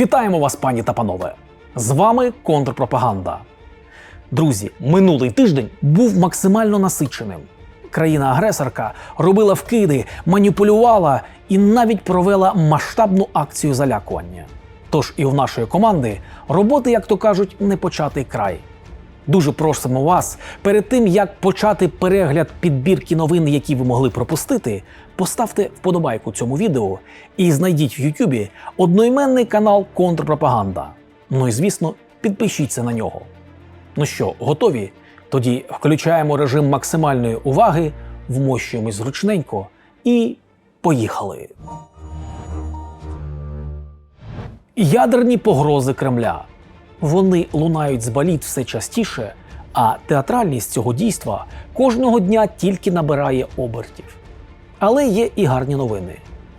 Вітаємо вас, пані та панове! З вами контрпропаганда. Друзі, минулий тиждень був максимально насиченим. Країна-агресорка робила вкиди, маніпулювала і навіть провела масштабну акцію залякування. Тож і в нашої команди роботи, як то кажуть, не початий край. Дуже просимо вас перед тим, як почати перегляд підбірки новин, які ви могли пропустити, поставте вподобайку цьому відео і знайдіть в Ютубі одноіменний канал Контрпропаганда. Ну і звісно, підпишіться на нього. Ну що, готові? Тоді включаємо режим максимальної уваги, вмощуємось зручненько і поїхали. Ядерні погрози Кремля. Вони лунають з баліт все частіше, а театральність цього дійства кожного дня тільки набирає обертів. Але є і гарні новини.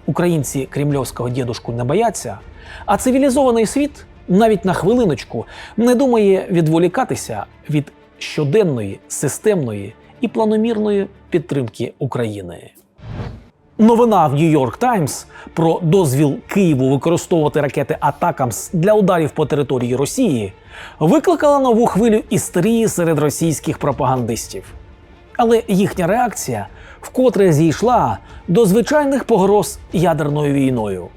Українці кремльовського дідушку не бояться, а цивілізований світ навіть на хвилиночку не думає відволікатися від щоденної, системної і планомірної підтримки України. Новина в York Times про дозвіл Києву використовувати ракети Атакамс для ударів по території Росії викликала нову хвилю істерії серед російських пропагандистів. Але їхня реакція вкотре зійшла до звичайних погроз ядерною війною.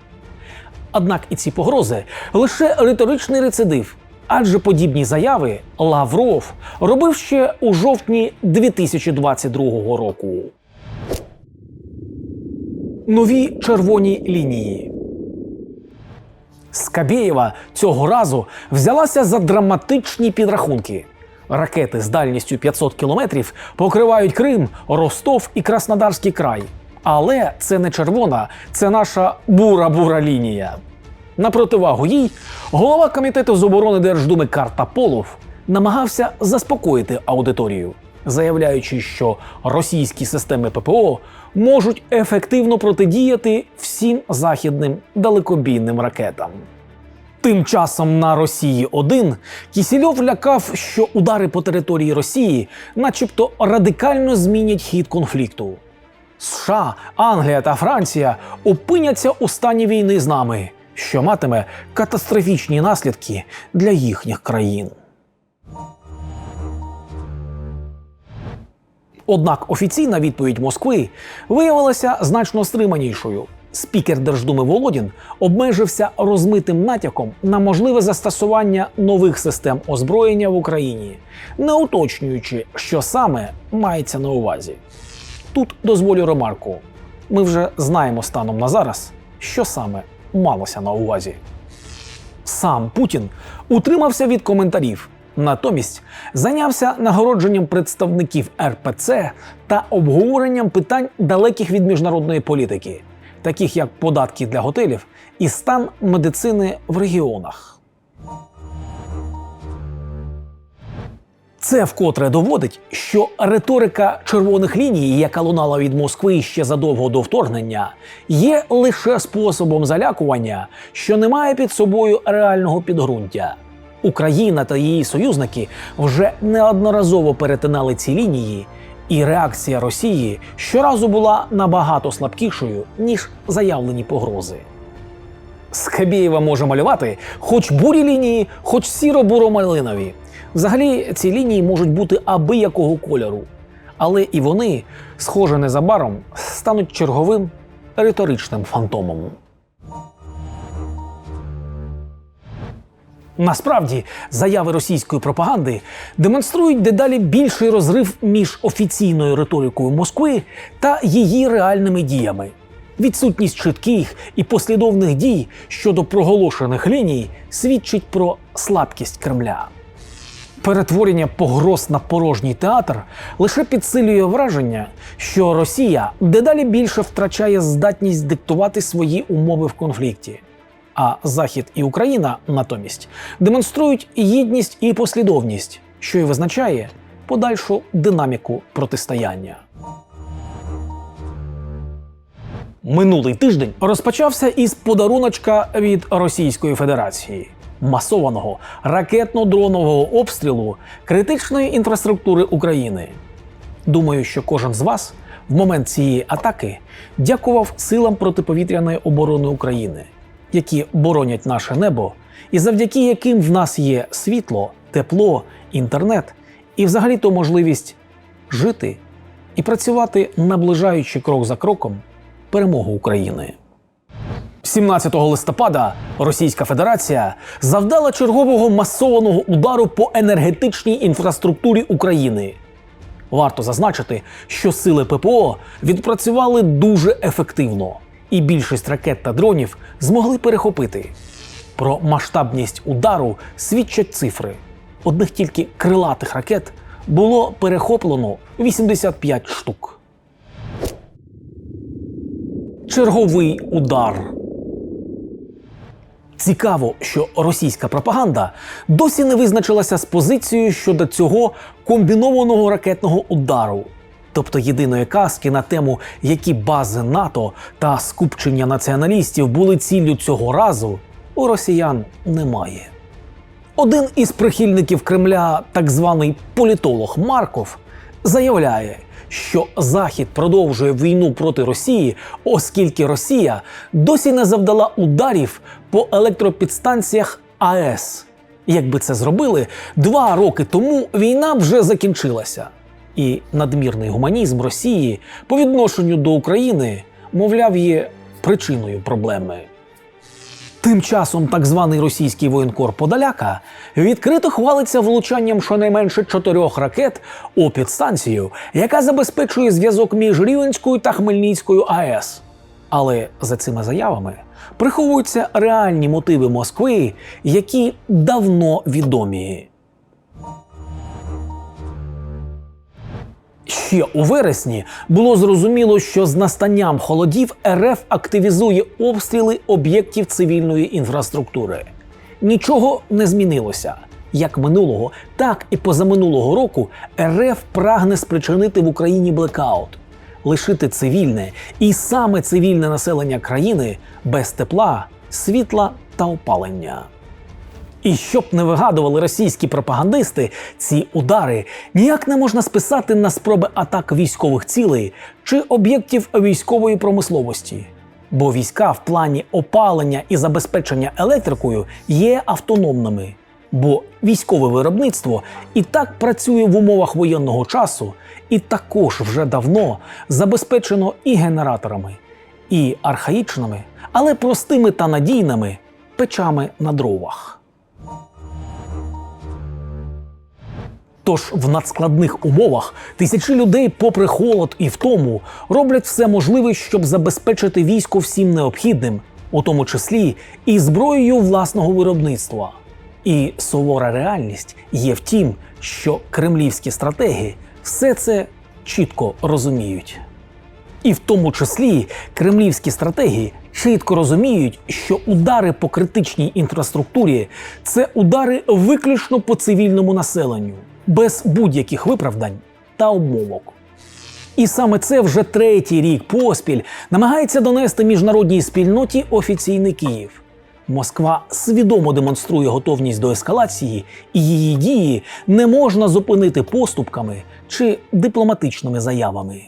Однак і ці погрози лише риторичний рецидив, адже подібні заяви Лавров робив ще у жовтні 2022 року. Нові червоні лінії. Скабєєва цього разу взялася за драматичні підрахунки. Ракети з дальністю 500 кілометрів покривають Крим, Ростов і Краснодарський край. Але це не червона, це наша бура-бура лінія. На противагу їй голова комітету з оборони Держдуми Картаполов намагався заспокоїти аудиторію, заявляючи, що російські системи ППО можуть ефективно протидіяти всім західним далекобійним ракетам. Тим часом на Росії 1 Кісільов лякав, що удари по території Росії, начебто, радикально змінять хід конфлікту. США, Англія та Франція опиняться у стані війни з нами, що матиме катастрофічні наслідки для їхніх країн. Однак офіційна відповідь Москви виявилася значно стриманішою. Спікер Держдуми Володін обмежився розмитим натяком на можливе застосування нових систем озброєння в Україні, не уточнюючи, що саме мається на увазі. Тут дозволю ремарку: ми вже знаємо станом на зараз, що саме малося на увазі. Сам Путін утримався від коментарів, натомість зайнявся нагородженням представників РПЦ та обговоренням питань далеких від міжнародної політики, таких як податки для готелів і стан медицини в регіонах. Це вкотре доводить, що риторика червоних ліній, яка лунала від Москви ще задовго до вторгнення, є лише способом залякування, що не має під собою реального підґрунтя. Україна та її союзники вже неодноразово перетинали ці лінії, і реакція Росії щоразу була набагато слабкішою ніж заявлені погрози. Скабєєва може малювати хоч бурі лінії, хоч сіро-буро-малинові. Взагалі, ці лінії можуть бути аби якого кольору. Але і вони, схоже, незабаром стануть черговим риторичним фантомом. Насправді, заяви російської пропаганди демонструють дедалі більший розрив між офіційною риторикою Москви та її реальними діями. Відсутність чітких і послідовних дій щодо проголошених ліній свідчить про слабкість Кремля. Перетворення погроз на порожній театр лише підсилює враження, що Росія дедалі більше втрачає здатність диктувати свої умови в конфлікті. А Захід і Україна натомість демонструють єдність і послідовність, що й визначає подальшу динаміку протистояння. Минулий тиждень розпочався із подаруночка від Російської Федерації масованого ракетно-дронового обстрілу критичної інфраструктури України. Думаю, що кожен з вас в момент цієї атаки дякував силам протиповітряної оборони України, які боронять наше небо, і завдяки яким в нас є світло, тепло, інтернет і взагалі то можливість жити і працювати, наближаючи крок за кроком перемогу України. 17 листопада Російська Федерація завдала чергового масованого удару по енергетичній інфраструктурі України. Варто зазначити, що сили ППО відпрацювали дуже ефективно, і більшість ракет та дронів змогли перехопити. Про масштабність удару свідчать цифри. Одних тільки крилатих ракет було перехоплено 85 штук. Черговий удар. Цікаво, що російська пропаганда досі не визначилася з позицією щодо цього комбінованого ракетного удару. Тобто єдиної казки на тему, які бази НАТО та скупчення націоналістів були ціллю цього разу, у росіян немає. Один із прихильників Кремля, так званий політолог Марков, заявляє, що Захід продовжує війну проти Росії, оскільки Росія досі не завдала ударів по електропідстанціях АЕС. Якби це зробили, два роки тому війна вже закінчилася. І надмірний гуманізм Росії по відношенню до України, мовляв, є причиною проблеми. Тим часом так званий російський воєнкор Подоляка відкрито хвалиться влучанням щонайменше чотирьох ракет у підстанцію, яка забезпечує зв'язок між Рівенською та Хмельницькою АЕС. Але за цими заявами приховуються реальні мотиви Москви, які давно відомі. Ще у вересні було зрозуміло, що з настанням холодів РФ активізує обстріли об'єктів цивільної інфраструктури. Нічого не змінилося. Як минулого, так і позаминулого року РФ прагне спричинити в Україні блекаут, лишити цивільне і саме цивільне населення країни без тепла, світла та опалення. І щоб не вигадували російські пропагандисти, ці удари ніяк не можна списати на спроби атак військових цілей чи об'єктів військової промисловості. Бо війська в плані опалення і забезпечення електрикою є автономними. Бо військове виробництво і так працює в умовах воєнного часу, і також вже давно забезпечено і генераторами, і архаїчними, але простими та надійними печами на дровах. Тож в надскладних умовах тисячі людей, попри холод і втому, роблять все можливе, щоб забезпечити військо всім необхідним, у тому числі і зброєю власного виробництва. І сувора реальність є в тім, що кремлівські стратеги все це чітко розуміють. І в тому числі кремлівські стратегії чітко розуміють, що удари по критичній інфраструктурі це удари виключно по цивільному населенню, без будь-яких виправдань та обмовок. І саме це вже третій рік поспіль намагається донести міжнародній спільноті офіційний Київ. Москва свідомо демонструє готовність до ескалації, і її дії не можна зупинити поступками чи дипломатичними заявами.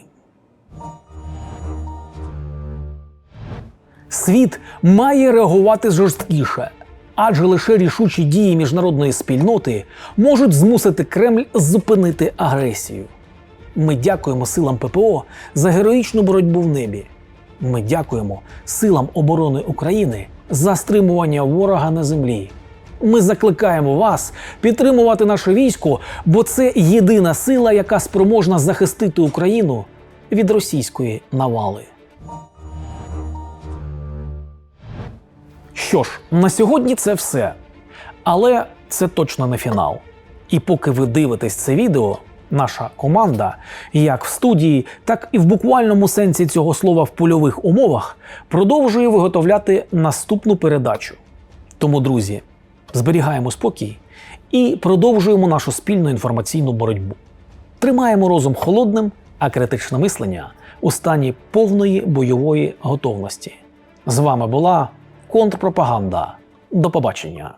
Світ має реагувати жорсткіше, адже лише рішучі дії міжнародної спільноти можуть змусити Кремль зупинити агресію. Ми дякуємо силам ППО за героїчну боротьбу в небі. Ми дякуємо силам оборони України за стримування ворога на землі. Ми закликаємо вас підтримувати наше військо, бо це єдина сила, яка спроможна захистити Україну від російської навали. Що ж, на сьогодні це все. Але це точно не фінал. І поки ви дивитесь це відео, наша команда, як в студії, так і в буквальному сенсі цього слова в польових умовах, продовжує виготовляти наступну передачу. Тому, друзі, зберігаємо спокій і продовжуємо нашу спільну інформаційну боротьбу. Тримаємо розум холодним, а критичне мислення у стані повної бойової готовності. З вами була контрпропаганда. До побачення.